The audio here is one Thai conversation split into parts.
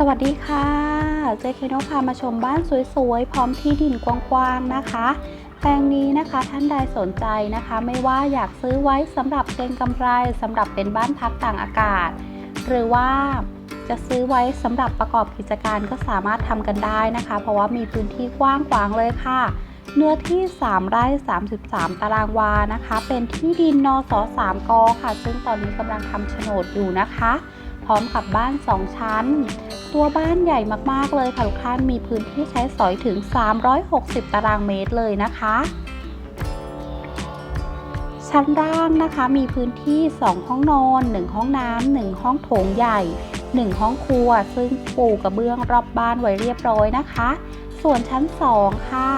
สวัสดีค่ะ เจเคโนพามาชมบ้านสวยๆ พร้อมที่ดินกว้างๆนะคะ แปลงนี้นะคะท่านใดสนใจนะคะ ไม่ว่าอยากซื้อไว้สำหรับเก็งกำไรสำหรับเป็นบ้านพักต่างอากาศ หรือว่าจะซื้อไว้สำหรับประกอบกิจการก็สามารถทำกันได้นะคะ เพราะว่ามีพื้นที่กว้างขวางเลยค่ะ เนื้อที่ 3 ไร่ 33 ตารางวานะคะ เป็นที่ดินนส3กค่ะ ซึ่งตอนนี้กำลังทำโฉนดอยู่นะคะ พร้อมกับบ้าน 2 ชั้น ตัวบ้านใหญ่มากๆเลยค่ะทุกท่านมีพื้นที่ใช้สอยถึง 360 ตารางเมตรเลยนะคะ ชั้นล่างนะคะมีพื้นที่ 2 ห้องนอน 1 ห้องน้ำ1ห้องโถงใหญ่ 1 ห้องครัว ซึ่งปูกระเบื้องรอบบ้านไว้เรียบร้อยนะคะ ส่วนชั้น 2 ค่ะ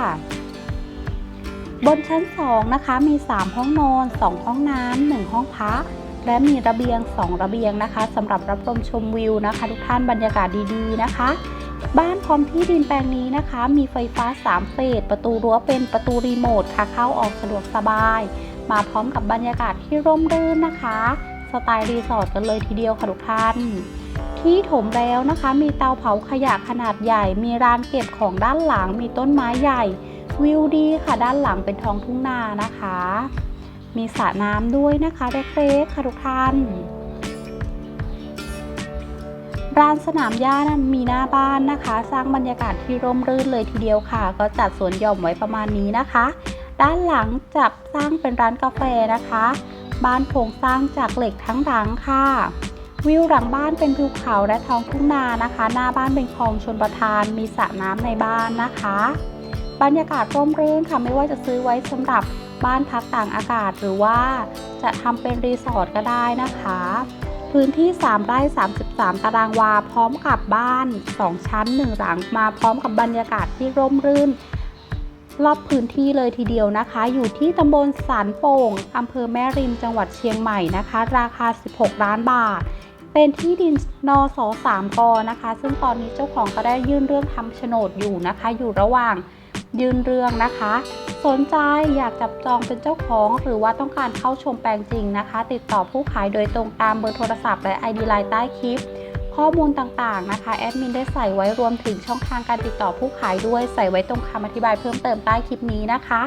บนชั้น 2 นะคะมี 3 ห้องนอน 2 ห้องน้ำ 1 ห้องพัก และมีระเบียง 2 ระเบียงนะคะสำหรับรับชมชมวิวนะคะ ทุกท่านบรรยากาศดีๆนะคะ บ้านพร้อมที่ดินแปลงนี้นะคะ มีไฟฟ้า 3 เฟส ประตูรั้วเป็นประตูรีโมทค่ะเข้าออกสะดวกสบาย มาพร้อมกับบรรยากาศที่ร่มรื่นนะคะสไตล์รีสอร์ทกันเลยทีเดียวค่ะทุกท่านที่ถมแล้วนะคะ มีเตาเผาขยะขนาดใหญ่ มีร้านเก็บของด้านหลัง มีต้นไม้ใหญ่ วิวดีค่ะด้านหลังเป็นท้องทุ่งนานะคะ มีสระน้ำด้วยนะคะเล็กๆค่ะทุกท่านร้านสนามหญ้านะมีหน้าบ้านนะคะ สร้างบรรยากาศที่ร่มรื่นเลยทีเดียวค่ะ ก็จัดสวนหย่อมไว้ประมาณนี้นะคะ ด้านหลังจับสร้างเป็นร้านกาแฟนะคะ บ้านโครงสร้างจากเหล็กทั้งหลังค่ะ วิวหลังบ้านเป็นภูเขาและท้องทุ่งนานะคะ หน้าบ้านเป็นคลองชนประทานมีสระน้ำในบ้านนะคะ บรรยากาศร่มรื่นค่ะไม่ว่าจะซื้อไว้สำหรับบ้านพักต่างอากาศหรือว่าจะทำเป็นรีสอร์ทก็ได้นะคะ พื้นที่ 3 ไร่ 33 ตารางวา พร้อมกับบ้าน 2 ชั้น 1 หลังมาพร้อมกับบรรยากาศที่ร่มรื่น รอบพื้นที่เลยทีเดียวนะคะ อยู่ที่ตำบลสานโป่งอำเภอแม่ริมจังหวัดเชียงใหม่นะคะ ราคา 16 ล้านบาทเป็นที่ดินนส3กนะคะ ซึ่งตอนนี้เจ้าของก็ได้ยื่นเรื่องทำโฉนดอยู่นะคะ อยู่ระหว่าง ยื่นเรื่องนะคะ สนใจอยากจับจองเป็นเจ้าของ หรือว่าต้องการเข้าชมแปลงจริงนะคะ ติดต่อผู้ขายโดยตรงตามเบอร์โทรศัพท์และ ID ไลน์ใต้คลิป ข้อมูลต่างๆนะคะแอดมินได้ใส่ไว้รวมถึงช่องทางการติดต่อผู้ขายด้วยใส่ไว้ตรงคำอธิบายเพิ่มเติมใต้คลิปนี้นะคะ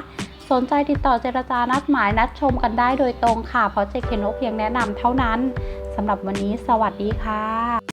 สนใจติดต่อเจรจานัดหมายนัดชมกันได้โดยตรงค่ะ เพราะเจเคนโนเพียงแนะนำเท่านั้นสำหรับวันนี้สวัสดีค่ะ